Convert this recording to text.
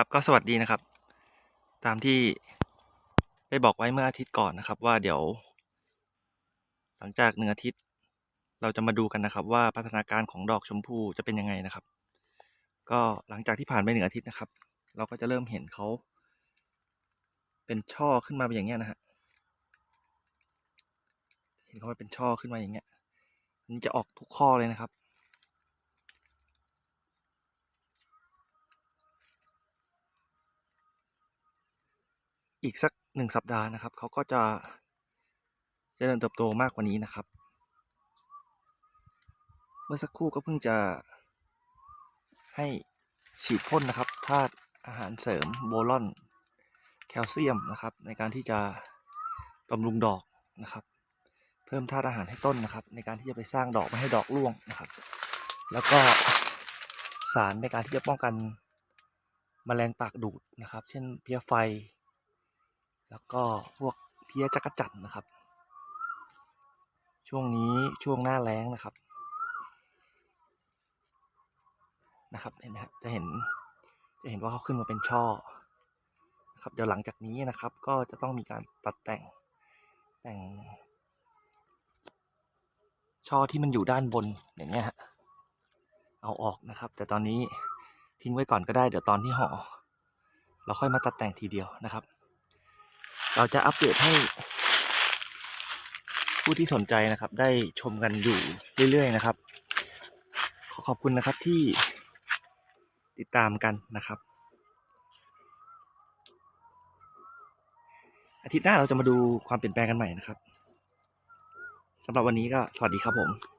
ครับก็สวัสดีนะครับ ตามที่ได้บอกไว้เมื่ออาทิตย์ก่อนนะครับ ว่าเดี๋ยว หลังจากหนึ่งอาทิตย์ เราจะมาดูกันนะครับ ว่าพัฒนาการของดอกชมพูจะเป็นยังไงนะครับ ก็หลังจากที่ผ่านไปหนึ่งอาทิตย์นะครับ เราก็จะเริ่มเห็นเขาเป็นช่อขึ้นมาเป็นอย่างเงี้ยนะฮะเห็นเขาเป็นช่อขึ้นมาอย่างเงี้ยอันนี้จะออกทุกข้อเลยนะครับ อีกสักหนึ่งสัปดาห์นะครับเขาก็จะเจริญเติบโตมากกว่านี้นะครับ เมื่อสักครู่ก็เพิ่งจะให้ฉีดพ่นนะครับธาตุอาหารเสริมโบรอนแคลเซียมนะครับ ในการที่จะบำรุงดอกนะครับ เพิ่มธาตุอาหารให้ต้นนะครับ ในการที่จะไปสร้างดอกไม่ให้ดอกร่วงนะครับ แล้วก็สารในการที่จะป้องกันแมลงปากดูดนะครับ เช่นเพี้ยไฟ แล้วก็พวกเพี้ยจักจั่นนะครับ ช่วงนี้ช่วงหน้าแล้งนะครับ นะครับเห็นไหมครับจะเห็นจะเห็นว่าเขาขึ้นมาเป็นช่อนะครับเดี๋ยวหลังจากนี้นะครับ ก็จะต้องมีการตัดแต่งแต่ง ช่อที่มันอยู่ด้านบนอย่างเงี้ยฮะเอาออกนะครับ แต่ตอนนี้ทิ้งไว้ก่อนก็ได้ เดี๋ยวตอนที่ห่อเราค่อยมาตัดแต่งทีเดียวนะครับ เราจะอัปเดตให้ผู้ที่สนใจนะครับ ได้ชมกันอยู่เรื่อยๆนะครับ ขอขอบคุณนะครับที่ติดตามกันนะครับ อาทิตย์หน้าเราจะมาดูความเปลี่ยนแปลงกันใหม่นะครับสำหรับวันนี้ก็สวัสดีครับผม